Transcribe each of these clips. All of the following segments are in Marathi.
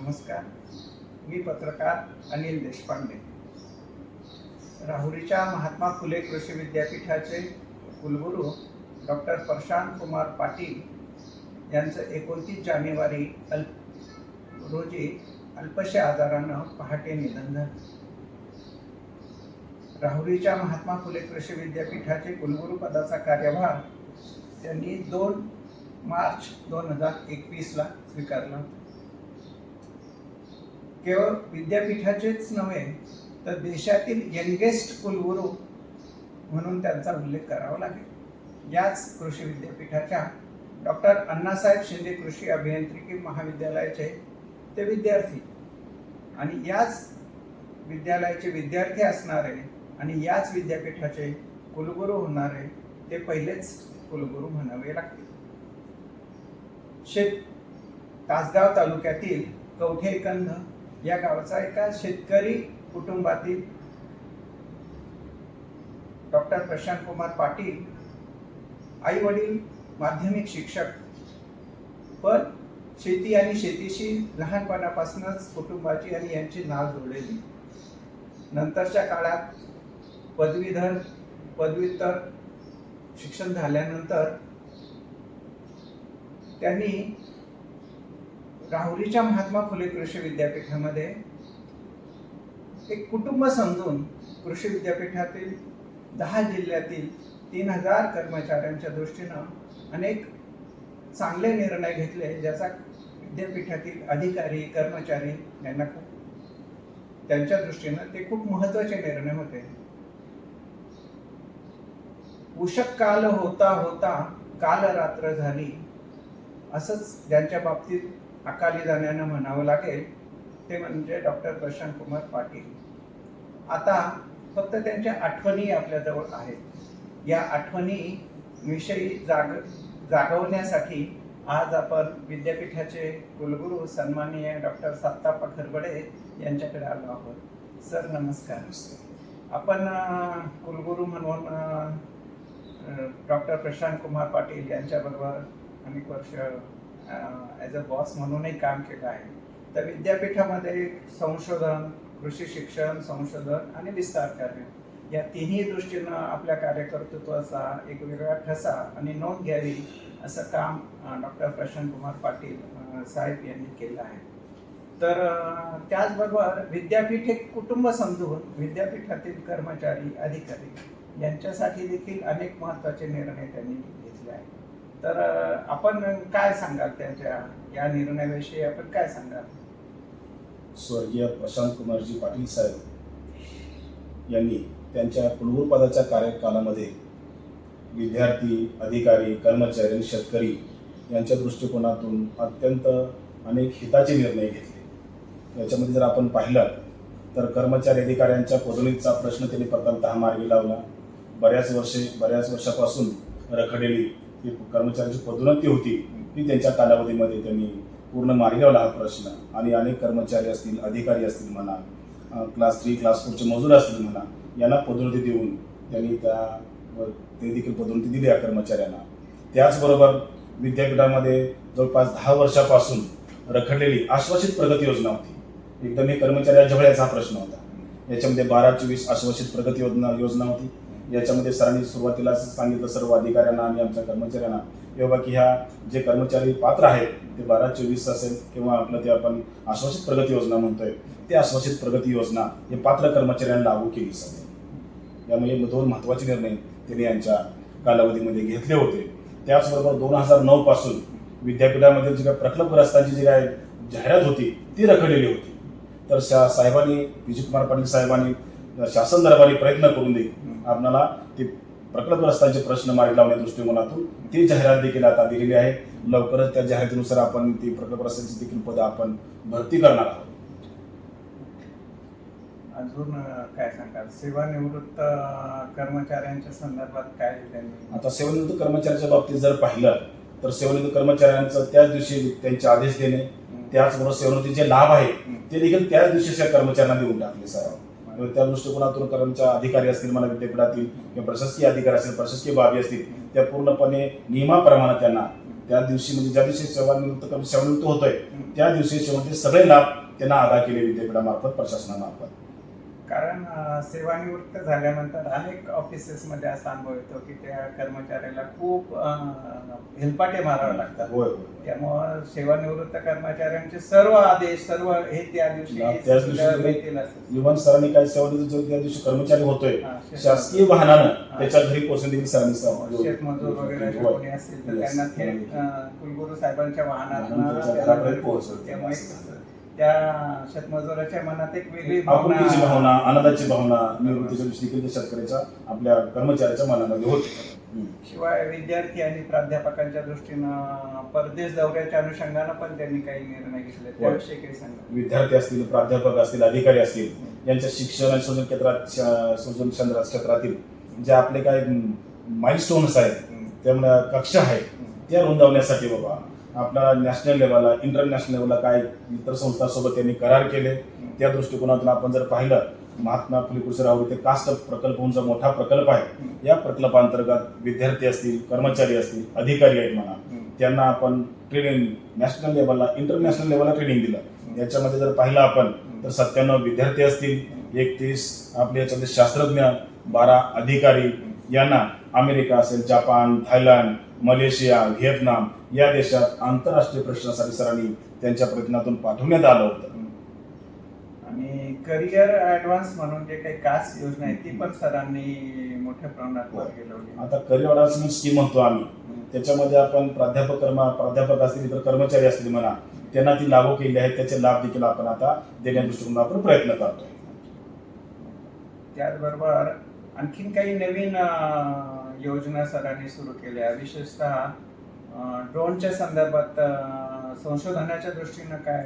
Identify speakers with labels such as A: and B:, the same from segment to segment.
A: नमस्कार. मी पत्रकार अनिल देशपांडे. राहुरीच्या महात्मा फुले कृषी विद्यापीठाचे कुलगुरू डॉक्टर प्रशांत कुमार पाटील यांचं एकोणतीस जानेवारी अल्प रोजी अल्पशा आजारानं पहाटे निधन झालं. राहुरीच्या महात्मा फुले कृषी विद्यापीठाचे कुलगुरू पदाचा कार्यभार त्यांनी दोन मार्च दोन हजार एकवीसला स्वीकारला होता. केवळ विद्यापीठाचेच नव्हे तर देशातील यंगेस्ट कुलगुरू म्हणून त्यांचा उल्लेख करावा लागेल. याच कृषी विद्यापीठाच्या डॉक्टर अण्णासाहेब शिंदे कृषी अभियांत्रिकी महाविद्यालयाचे ते विद्यार्थी आणि याच विद्यालयाचे विद्यार्थी असणारे आणि याच विद्यापीठाचे कुलगुरू होणारे ते पहिलेच कुलगुरू म्हणावे लागतील. शेत तासगाव तालुक्यातील कवठेकंद या गावाचा एका शेतकरी कुटुंबातील डॉक्टर प्रशांत कुमार पाटील आई वडील माध्यमिक शिक्षक. पण शेती आणि शेतीशी लहानपणापासूनच कुटुंबाची आणि यांची नाव जोडलेली. नंतरच्या काळात पदवीधर पदव्युत्तर शिक्षण झाल्यानंतर त्यांनी राहुरीच्या महात्मा फुले कृषी विद्यापीठामध्ये एक कुटुंब समजून कृषी विद्यापीठातील दहा जिल्ह्यातील तीन हजार कर्मचाऱ्यांच्या दृष्टीनं अनेक चांगले निर्णय घेतले ज्याचा विद्यापीठातील अधिकारी कर्मचारी यांना खूप त्यांच्या दृष्टीनं ते खूप महत्त्वाचे निर्णय होते. उषक काल होता होता काल रात्र झाली असंच ज्यांच्या बाबतीत अकाली जाण्यानं म्हणावं लागेल ते म्हणजे डॉक्टर प्रशांत कुमार पाटील. आता फक्त त्यांच्या आठवणी आपल्याजवळ आहेत. या आठवणी विषयी जाग जागवण्यासाठी आज आपण विद्यापीठाचे कुलगुरू सन्माननीय डॉक्टर सत्ताप्पा खरबडे यांच्याकडे आलो आहोत. सर नमस्कार. आपण कुलगुरू म्हणून डॉक्टर प्रशांत कुमार पाटील यांच्याबरोबर अनेक वर्ष ॲज अ बॉस म्हणूनही काम केलं आहे. तर विद्यापीठामध्ये संशोधन कृषी शिक्षण संशोधन आणि विस्तार कार्य या तिन्ही दृष्टीनं आपल्या कार्यकर्तृत्वाचा एक वेगळा ठसा आणि नोंद घ्यावी असं काम डॉक्टर प्रशांत कुमार पाटील साहेब यांनी केलं आहे. तर त्याचबरोबर विद्यापीठ एक कुटुंब समजून विद्यापीठातील कर्मचारी अधिकारी यांच्यासाठी देखील अनेक महत्त्वाचे निर्णय त्यांनी घेतले आहेत. तर आपण काय सांगाल त्यांच्या या निर्णयाविषयी आपण काय सांगाल?
B: स्वर्गीय प्रशांत कुमारजी पाटील साहेब यांनी त्यांच्या पूर्वपदाच्या कार्यकालामध्ये विद्यार्थी अधिकारी कर्मचारी आणि शेतकरी यांच्या दृष्टिकोनातून अत्यंत अनेक हिताचे निर्णय घेतले. याच्यामध्ये जर आपण पाहिलं तर कर्मचारी अधिकाऱ्यांच्या पदोन्नतीचा प्रश्न त्यांनी प्रथमतः मार्गी लावला. बऱ्याच वर्षे बऱ्याच वर्षापासून रखडलेली ती कर्मचाऱ्यांची पदोन्नती होती ती त्यांच्या कालावधीमध्ये त्यांनी पूर्ण मार्गी लावला हा प्रश्न. आणि अनेक कर्मचारी असतील अधिकारी असतील म्हणा क्लास थ्री क्लास फोरचे मजूर असतील म्हणा यांना पदोन्नती देऊन त्यांनी त्या ते देखील पदोन्नती दिली या कर्मचाऱ्यांना. त्याचबरोबर विद्यापीठामध्ये जवळपास दहा वर्षापासून रखडलेली आश्वासित प्रगती योजना होती. एकदम हे कर्मचाऱ्या जवळचा हा प्रश्न होता. याच्यामध्ये बारा चोवीस आश्वासित प्रगती योजना योजना होती. याच्यामध्ये सरांनी सुरुवातीला सांगितलं सर्व अधिकाऱ्यांना आणि आमच्या कर्मचाऱ्यांना किंवा की ह्या जे कर्मचारी पात्र आहेत ते बारा चोवीस असेल किंवा आपलं ते आपण आश्वासित प्रगती योजना म्हणतोय ते आश्वासित प्रगती योजना हे पात्र कर्मचाऱ्यांना लागू केली जाते यामुळे दोन महत्त्वाचे निर्णय त्यांनी यांच्या कालावधीमध्ये घेतले होते. त्याचबरोबर दोन हजार नऊ पासून विद्यापीठामध्ये जी काही प्रकल्पग्रस्तांची जी काय जाहिरात होती ती रखडलेली होती. तर शा साहेबांनी विजय कुमार पाटील साहेबांनी शासन दरबारी प्रयत्न करून दे आपणाला ते प्रकल्पग्रस्तांचे प्रश्न मार्गी लावण्या दृष्टिकोनातून ती जाहिरात देखील आता दिलेली आहे. लवकरच त्या जाहिरातीनुसार आपण ती प्रकल्पग्रस्तांची देखील पदं आपण भरती करणार आहोत.
A: अजून काय सांगाल? सेवानिवृत्त कर्मचाऱ्यांच्या संदर्भात काय त्यांनी?
B: आता सेवानिवृत्त कर्मचाऱ्याच्या बाबतीत जर पाहिलं तर सेवानिवृत्त कर्मचाऱ्यांचं त्याच दिवशी त्यांचे आदेश देणे त्याचबरोबर सेवानिवृत्तीचे लाभ आहेत ते देखील त्याच दिवशी कर्मचाऱ्यांना देऊन टाकले सर त्या दृष्टिकोनातून कर्मचारी अधिकारी असतील मला विद्यापीठातील किंवा प्रशासकीय अधिकारी असतील प्रशासकीय बाबी असतील त्या पूर्णपणे नियमाप्रमाणे त्यांना त्या दिवशी म्हणजे ज्या दिवशी सेवानिवृत्त कर्म- सेवानिवृत्त होतोय त्या दिवशी शेवटी सगळे लाभ त्यांना अदा केले विद्यापीठामार्फत प्रशासनामार्फत.
A: कारण सेवानिवृत्त झाल्यानंतर अनेक ऑफिसेसमध्ये असा अनुभव येतो की त्या कर्मचाऱ्याला खूप हेलपाटे मारावे लागतात त्यामुळं सेवानिवृत्त कर्मचाऱ्यांचे सर्व आदेश सर्व हे त्या दिवशी.
B: इव्हन सरांनी काय सेवानिवृत्त जो त्या दिवशी कर्मचारी होतोय शासकीय वाहनानं त्याच्या घरी पोहोचून देखील सरांनी
A: शेतमजूर वगैरे. कोणी असतील तर. त्यांना थेट कुलगुरू साहेबांच्या
B: पोहोचवलं.
A: त्यामुळे त्या शेतमजुराच्या मनात एक वेगळी
B: आपुलकीची भावना
A: भावना
B: आनंदाची भावना निवृत्तीच्या त्या शेतकऱ्याच्या आपल्या कर्मचाऱ्याच्या मनामध्ये होते.
A: शिवाय विद्यार्थी आणि प्राध्यापकांच्या दृष्टीनं परदेश दौऱ्याच्या अनुषंगानं पण त्यांनी काही निर्णय घेतले. त्याविषयी काही सांगा.
B: विद्यार्थी असतील प्राध्यापक असतील अधिकारी असतील यांच्या शिक्षण आणि संशोधन क्षेत्रात संशोधन केंद्रात क्षेत्रातील जे आपले काही माइलस्टोन्स आहेत त्यामुळे कक्षा आहेत त्या रुंदावण्यासाठी बाबा आपल्या नॅशनल लेवलला इंटरनॅशनल लेवलला काय इतर संस्थांसोबत त्यांनी करार केले त्या दृष्टिकोनातून आपण जर पाहिलं महात्मा फुले कृष्णराव ते कास्ट प्रकल्प म्हणून मोठा प्रकल्प आहे या प्रकल्पांतर्गत विद्यार्थी असतील कर्मचारी असतील अधिकारी आहेत म्हणा त्यांना आपण ट्रेनिंग नॅशनल लेवलला इंटरनॅशनल लेवलला ट्रेनिंग दिलं. याच्यामध्ये जर पाहिलं आपण तर सत्त्याण्णव विद्यार्थी असतील एकतीस आपले याच्यामध्ये शास्त्रज्ञ बारा अधिकारी यांना अमेरिका असेल जपान थायलंड मलेशिया व्हिएतनाम या देशात आंतरराष्ट्रीय प्रश्नासाठी सरांनी त्यांच्या प्रयत्नातून पाठवण्यात आलं होतं.
A: आणि करिअर ऍडव्हान्स म्हणून जे काही कास्ट योजना आहे ती पण सरांनी मोठ्या प्रमाणात वर गेलवली
B: आता करिअर अडचणी स्कीम म्हणतो आम्ही. त्याच्यामध्ये आपण प्राध्यापक कर्म प्राध्यापक असतील इतर कर्मचारी असतील म्हणा त्यांना ती लागू केली आहे त्याचे लाभ देखील आपण आता देण्या दृष्टिकोन आपण प्रयत्न करतो
A: त्याचबरोबर आणखीन काही नवीन योजना सरांनी सुरू केल्या. विशेषतः ड्रोनच्या संदर्भात संशोधनाच्या दृष्टीनं काय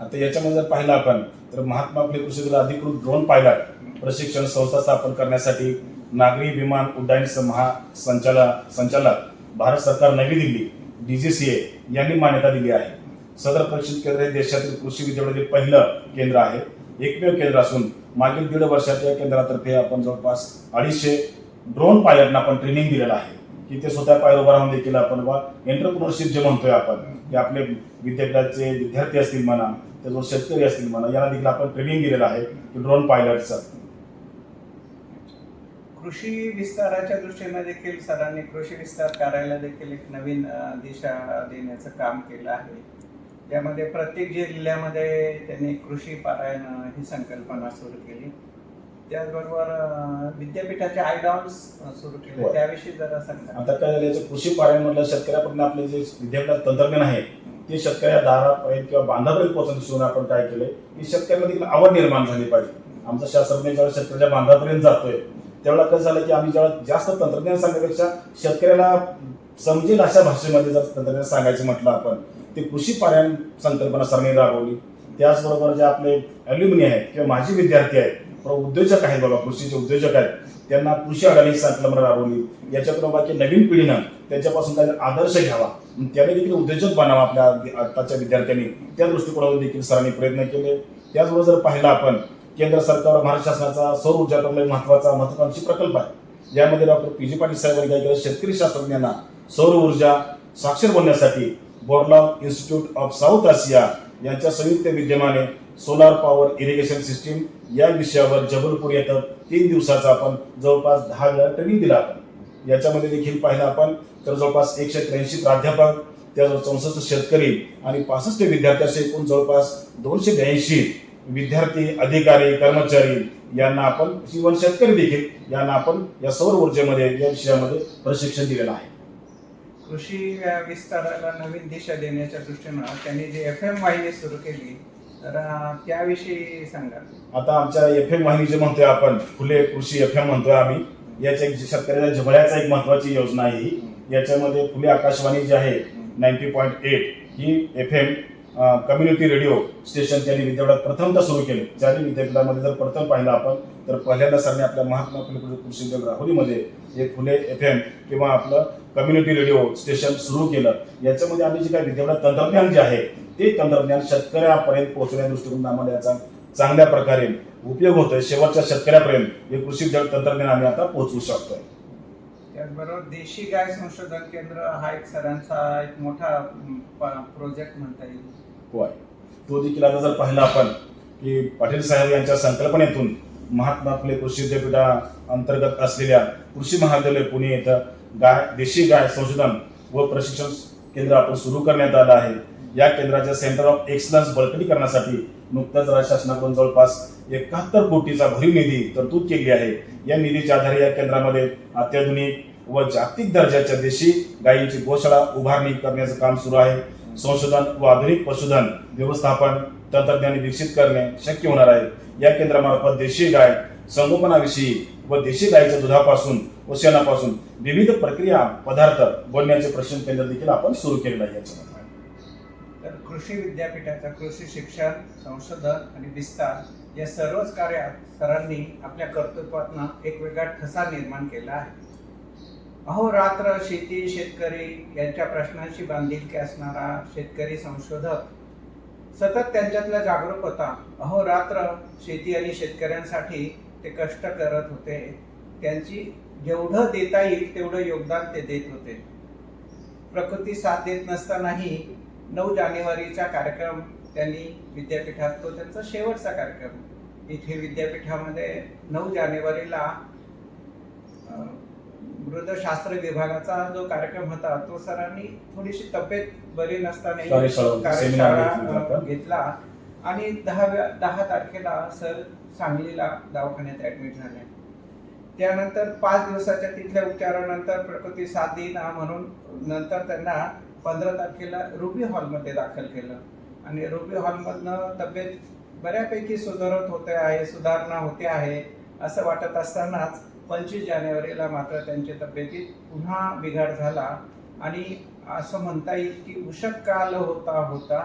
B: आता याच्यामध्ये जर पाहिलं आपण तर महात्मा फुले कृषी विद्यालय अधिकृत ड्रोन पायलट प्रशिक्षण संस्था स्थापन करण्यासाठी नागरी विमान उड्डाण महासंचालक संचालक भारत सरकार नवी दिल्ली डीजीसीए यांनी मान्यता दिली आहे. सदर प्रशिक्षण केंद्र हे देशातील कृषी विद्यापीठातील पहिलं केंद्र आहे. एकमेव केंद्र असून मागील दीड वर्षात या केंद्रातर्फे आपण जवळपास अडीचशे ड्रोन पायलटना आपण ट्रेनिंग दिलेलं आहे. की ते स्वतः पायर उभा राहून देखील आपण बा एंटरप्रोनरशिप जे म्हणतोय आपण की आपले विद्यापीठाचे विद्यार्थी असतील म्हणा त्याचबरोबर शेतकरी असतील म्हणा यांना देखील आपण ट्रेनिंग दिलेलं आहे की ड्रोन पायलटचं.
A: कृषी विस्ताराच्या दृष्टीने देखील सरांनी कृषी विस्तार करायला देखील एक नवीन दिशा देण्याचं काम केलं आहे. त्यामध्ये प्रत्येक जिल्ह्यामध्ये त्यांनी कृषी पारायण ही संकल्पना सुरू केली. त्याचबरोबर विद्यापीठाचे आयडॉन्स सुरू केले. त्याविषयी जरा सांगा.
B: आता काय झालं याचं कृषी पारायण म्हटलं शेतकऱ्यापर्यंत आपले जे विद्यापीठात तंत्रज्ञान आहे ते शेतकऱ्या दारापर्यंत किंवा बांधापर्यंत पोहोचण्यासाठी आपण काय केलंय की शेतकऱ्यांना देखील आवड निर्माण झाली पाहिजे. आमचा शास्त्रज्ञ ज्यावेळेस शेतकऱ्याच्या बांधापर्यंत जातोय त्यावेळेला कसं झालं की आम्ही जेव्हा जास्त तंत्रज्ञान सांगण्यापेक्षा शेतकऱ्याला समजेल अशा भाषेमध्ये जर तंत्रज्ञान सांगायचं म्हटलं आपण ते कृषी पारायण संकल्पना सरणी राबवली. त्याचबरोबर जे आपले अल्युमिनी आहेत किंवा माजी विद्यार्थी आहेत उद्योजक आहेत बाबा कृषीचे उद्योजक आहेत. त्यांना कृषी अडाणी संकल्पना राबवली. याच्यातून बाकी नवीन पिढीनं त्याच्यापासून काही आदर्श घ्यावा. त्याने देखील उद्योजक बनावा आपल्या आताच्या विद्यार्थ्यांनी. त्या दृष्टिकोनातून देखील सरांनी प्रयत्न केले. त्याचबरोबर जर पाहिलं आपण केंद्र सरकार महाराष्ट्र शासनाचा सौर ऊर्जा प्रकल्प महत्त्वाचा महत्वाकांक्षी प्रकल्प आहे. यामध्ये डॉक्टर पी जी पाटील साहेबांनी काय केलं? शेतकरी शास्त्रज्ञांना सौर ऊर्जा साक्षर बनण्यासाठी Borlaug Institute of South Asia यांच्या संयुक्त विद्यमाने सोलार पॉवर इरिगेशन सिस्टीम या विषयावर जबलपूर येतं. तीन दिवसाचा आपण जवळपास दहा वेळा ट्रेनिंग दिला आपण. याच्यामध्ये देखील पाहिलं आपण. तर जवळपास एकशे त्र्याऐंशी प्राध्यापक त्याजवळ चौसष्ट शेतकरी आणि पासष्ट विद्यार्थी असे एकूण जवळपास दोनशे ब्याऐंशी विद्यार्थी अधिकारी कर्मचारी यांना आपण इव्हन शेतकरी देखील यांना आपण या सौर ऊर्जेमध्ये या विषयामध्ये प्रशिक्षण दिलेलं आहे.
A: कृषी विस्ताराला नवीन दिशा देण्याच्या दृष्टीनं त्यांनी जी एफ एम वाहिनी सुरू केली तर त्याविषयी सांगा.
B: आता आमच्या एफ एम वाहिनी जे म्हणतोय आपण फुले कृषी एफ एम म्हणतोय आम्ही याच्या एक शेतकऱ्याच्या जवळ्याचा एक महत्वाची योजना आहे ही. याच्यामध्ये फुले आकाशवाणी जी आहे नाईन्टी पॉईंट एट ही F M community radio station त्यांनी विद्यापीठात प्रथमतः सुरू केले. ज्याने विद्यापीठामध्ये जर प्रथम पाहिलं आपण तर पहिल्यांदा सरने आपल्या महात्मा फुले कृषी विद्यापीठ एक फुले एफ एम किंवा आपलं कम्युनिटी रेडिओ स्टेशन सुरू केलं. याच्यामध्ये आम्ही जे काही विद्यापीठात तंत्रज्ञान जे आहे ते तंत्रज्ञान शेतकऱ्यापर्यंत पोहोचण्या दृष्टिकोन आम्हाला याचा चांगल्या प्रकारे उपयोग होतोय. शेवटच्या शेतकऱ्यापर्यंत हे कृषी तंत्रज्ञान आम्ही आता पोहोचवू शकतोय.
A: त्याचबरोबर देशी गाय संशोधन केंद्र हा एक सरांचा एक मोठा प्रोजेक्ट म्हणता येईल.
B: होय तो देखील आता जर पाहिला आपण की पाटील साहेब यांच्या संकल्पनेतून महात्मा फुले कृषी विद्यापीठा अंतर्गत असलेल्या कृषी महाविद्यालय पुणे येथं गाय देशी गाय संशोधन व प्रशिक्षण केंद्र आपण सुरू करण्यात आलं आहे. या केंद्राच्या सेंटर ऑफ एक्सलन्स बळकटीकरणासाठी नुकताच राज्य शासनाकडून जवळपास एकाहत्तर कोटीचा भरीव निधी तरतूद केली आहे. या निधीच्या आधारे या केंद्रामध्ये अत्याधुनिक व जागतिक दर्जाच्या देशी गायींची गोशाळा उभारणी करण्याचं काम सुरू आहे. संशोधन व आधुनिक पशुधन व्यवस्थापन तंत्रज्ञान विकसित करणे शक्य होणार आहे. या केंद्रामार्फत देशी गाय संगोपनाविषयी व देशी गायीच्या दुधापासून व शेणापासून विविध प्रक्रिया पदार्थ बनण्याचे प्रशिक्षण केंद्र देखील आपण सुरू केलेलं आहे याच्यामध्ये.
A: तर कृषी विद्यापीठाचा कृषी शिक्षण संशोधन आणि विस्तार या सर्वच कार्यात सरांनी आपल्या कर्तृत्वातनं एक वेगळा ठसा निर्माण केला आहे. अहोरात्र शेती शेतकरी यांच्या प्रश्नांशी बांधिलकी असणारा शेतकरी संशोधक सतत त्यांच्यातला जागरूक होता. अहोरात्र शेती आणि शेतकऱ्यांसाठी ते कष्ट करत होते. त्यांची जेवढं देता येईल तेवढं योगदान ते देत होते. प्रकृती साथ देत नसतानाही नऊ जानेवारीचा कार्यक्रम त्यांनी विद्यापीठात तो त्यांचा शेवटचा कार्यक्रम. इथे विद्यापीठामध्ये नऊ जानेवारीला मृदशास्त्र विभागाचा जो कार्यक्रम होता तो सरांनी थोडीशी तब्येत बरी नसताना
B: कार्यशाळा- घेतला
A: आणि दहाव्या दहा तारखेला सर सांगलीला दवाखान्यात ऍडमिट झाले. त्यानंतर पाच दिवसाच्या तिथल्या उपचारानंतर प्रकृती साथ देईना म्हणून नंतर त्यांना पंधरा तारखेला रुबी हॉलमध्ये दाखल केलं. आणि रुबी हॉलमधनं तब्येत बऱ्यापैकी सुधारत होते आहे सुधारणा होते आहे असं वाटत असतानाच पंचवीस जानेवारीला मात्र त्यांच्या तब्येतीत पुन्हा बिघाड झाला. आणि असं म्हणता येईल की उषक काल होता होता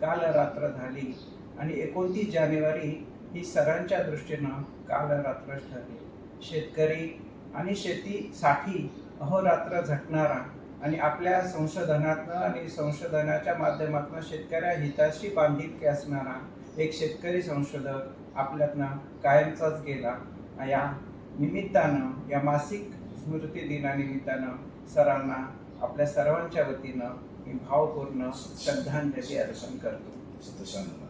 A: काल रात्र झाली. आणि एकोणतीस जानेवारी ही सरांच्या दृष्टीनं काल रात्र ठरली. शेतकरी आणि शेतीसाठी अहोरात्र झटणारा आणि आपल्या संशोधनातनं आणि संशोधनाच्या माध्यमातून शेतकऱ्या हिताशी बांधिलकी असणारा एक शेतकरी संशोधक आपल्यातनं कायमचाच गेला. या निमित्तानं या मासिक स्मृती दिनानिमित्तानं सरांना आपल्या सर्वांच्या वतीनं मी भावपूर्ण श्रद्धांजली अर्पण करतो.
B: सत्यशानंद